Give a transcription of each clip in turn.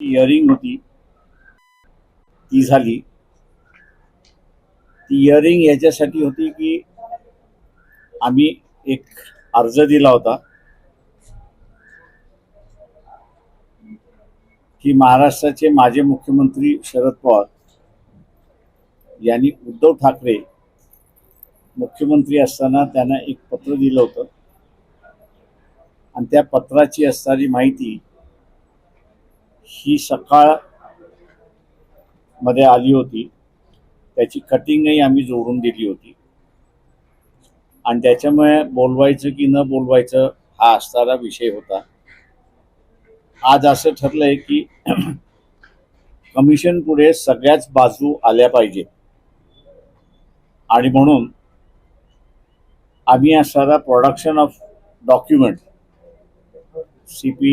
Earring होती. ती झाली. ती इयरिंग याच्यासाठी होती की आम्ही एक अर्ज दिला होता. की महाराष्ट्राचे माजी मुख्यमंत्री शरद पवार यांनी उद्धव ठाकरे मुख्यमंत्री असताना त्यांना एक पत्र दिलं होतं. आणि त्या पत्राची असणारी माहिती ही सकाळमध्ये आली होती. त्याची कटिंगही आम्ही जोडून दिली होती. आणि त्याच्यामुळे बोलवायचं की न बोलवायचं हा असणारा विषय होता. आज असं ठरलंय की कमिशन पुढे सगळ्याच बाजू आल्या पाहिजे. आणि म्हणून आम्ही असणारा production of document C P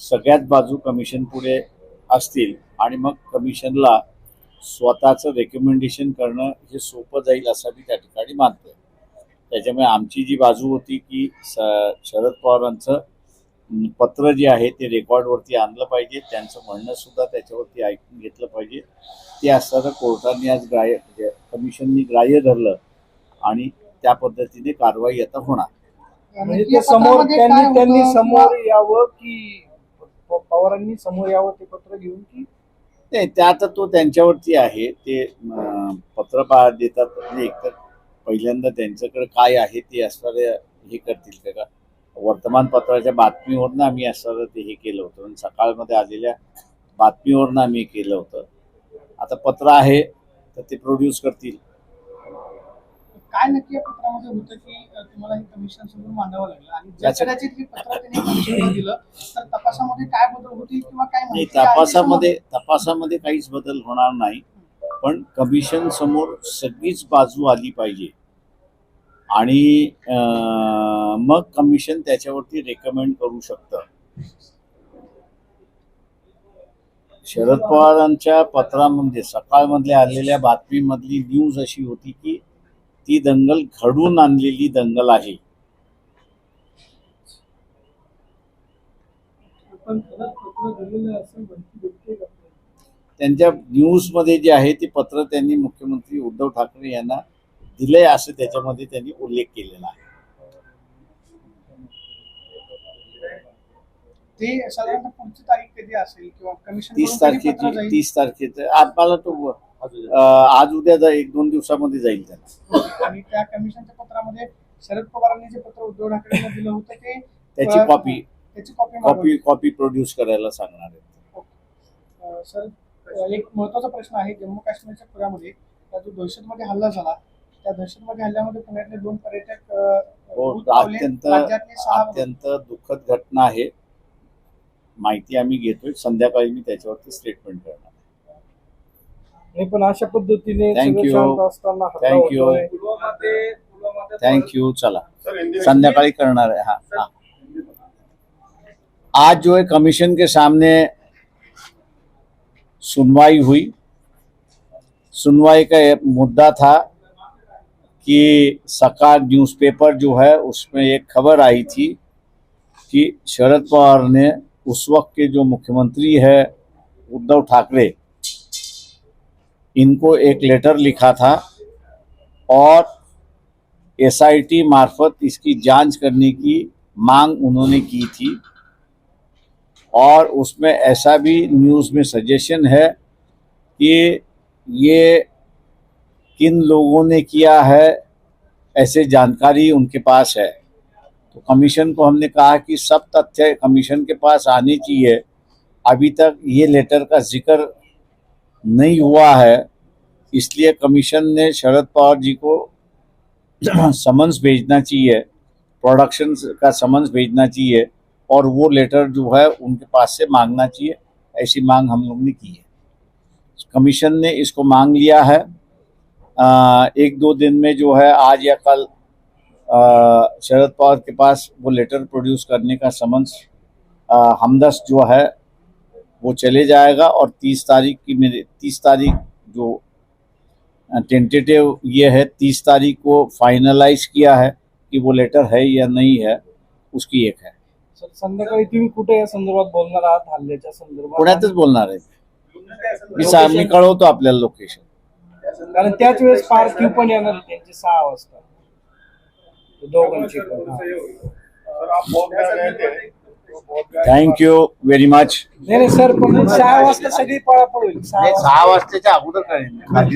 सगळ्याच बाजू कमिशन पुढे असतील आणि मग कमिशनला स्वतःचं रेकमेंडेशन करणं हे सोपं जाईल असं मी त्या ठिकाणी मानतोय. त्याच्यामुळे आमची जी बाजू होती की स शरद पवारांचं पत्र जे आहे ते रेकॉर्डवरती आणलं पाहिजे. त्यांचं म्हणणं सुद्धा त्याच्यावरती ऐकून घेतलं पाहिजे. ते असताना कोर्टाने आज ग्राह्य म्हणजे कमिशननी ग्राह्य धरलं आणि त्या पद्धतीने कारवाई आता होणार. म्हणजे ते समोर त्यांनी त्यांनी समोर यावं की पवारांनी समोर यावं ते पत्र घेऊन की? नाही ते आता तो त्यांच्यावरती आहे. ते पत्र देतात. म्हणजे एकतर पहिल्यांदा त्यांच्याकडे काय आहे ते असणारे हे करतील का? वर्तमानपत्राच्या बातमीवरनं आम्ही असणारं ते हे केलं होतं. आणि सकाळमध्ये आलेल्या बातमीवरनं आम्ही हे केलं होतं. आता पत्र आहे तर ते प्रोड्यूस करतील. काय नक्की या पत्रामध्ये होतं की तुम्हाला हे कमिशन समोर मांडावं लागलं? आणि जर त्याचं- कदाचित हे पत्र त्यांनी कमिशनला दिलं तर तपासामध्ये काय बदल होतील किंवा काय नाही माहिती आहे? तपासामध्ये तपासामध्ये काहीच बदल होणार नाही पण कमिशन समोर सगळीच बाजू आली पाहिजे. आणि अं, मग कमिशन त्याच्यावरती रेकमेंड करू शकतं. शरद पवारांच्या पत्रामध्ये सकाळमधल्या आलेल्या बातमीमधली न्यूज अशी होती की ती दंगल घडून आणलेली दंगल आहे. त्यांच्या न्यूजमध्ये जे आहे ते पत्र त्यांनी मुख्यमंत्री उद्धव ठाकरे यांना दिलंय असं त्याच्यामध्ये त्यांनी उल्लेख केलेला आहे. ते साधारणतः पुढची तारीख कधी असेल किंवा कमिशन तीस तारखेची तीस तारखेचं. आज मला तो आज उद्या एक दोन दिवसामध्ये जाईल त्यांना आणि त्या कमिशनच्या पत्रामध्ये शरद पवारांनी जे पत्र उद्धव ठाकरेंना दिलं होतं ते त्याची कॉपी त्याची कॉपी कॉपी कॉपी प्रोड्यूस करायला सांगणार आहे सर एक महत्त्वाचा प्रश्न आहे जम्मू काश्मीरच्या त्या जो दहशतवादी हल्ला झाला त्या दहशतवादी हल्ल्यामध्ये पुण्यातले दोन पर्यटक हो. अत्यंत अत्यंत दुःखद घटना आहे. माहिती आम्ही घेतोय. संध्याकाळी मी त्याच्यावरती स्टेटमेंट करणार. नाही पण अशा पद्धतीने Thank सगळं you. शांत असताना हल्ला Thank you. होतोय. थँक्यू चला संध्याकाळी करणार है हाँ हाँ आज जो है कमीशन के सामने सुनवाई हुई सुनवाई का एक मुद्दा था कि सकार न्यूज़पेपर जो है उसमें एक खबर आई थी कि शरद पवार ने उस वक्त के जो मुख्यमंत्री है उद्धव ठाकरे इनको एक लेटर लिखा था और एसआईटी मार्फत इसकी जाँच करने की मांग उन्होंने की थी और उसमें ऐसा भी न्यूज़ में सजेशन है कि ये किन लोगों ने किया है, ऐसे जानकारी उनके पास है। तो कमीशन को हमने कहा कि सब तथ्य कमीशन के पास आने चाहिए। अभी तक ये लेटर का ज़िक्र नहीं हुआ है इसलिए कमीशन ने शरद पवार जी को समन्स भेजना चाहिए प्रोडक्शन का समन्स भेजना चाहिए और वो लेटर जो है उनके पास से मांगना चाहिए ऐसी मांग हम लोग ने की है। कमीशन ने इसको मांग लिया है। अ, एक दो दिन में जो है आज या कल शरद पवार के पास वो लेटर प्रोड्यूस करने का समन्स अ, हमदस जो है वो चले जाएगा और तीस तारीख की मेरे तीस तारीख जो टेंटेटिव ये है तीस तारीख को फाइनलाइज किया है कि वो लेटर है या नहीं है उसकी एक है। सर संध्याकाळी तुम्ही कुठे या संदर्भात बोलणार आहात? हल्ल्याच्या संदर्भात? पुण्यातच बोलणार आहे. मी सा मी कळवतो आपल्याला लोकेशन कारण त्याच वेळेस पार्थिव पण येणार त्यांचे सहा वाजता. ते दोघांचे पण. थँक यू व्हेरी मच नाही नाही सर पण सहा वाजता सगळी पळापळ होईल सहा वाजता सहा वाजताच्या अगोदर कळेल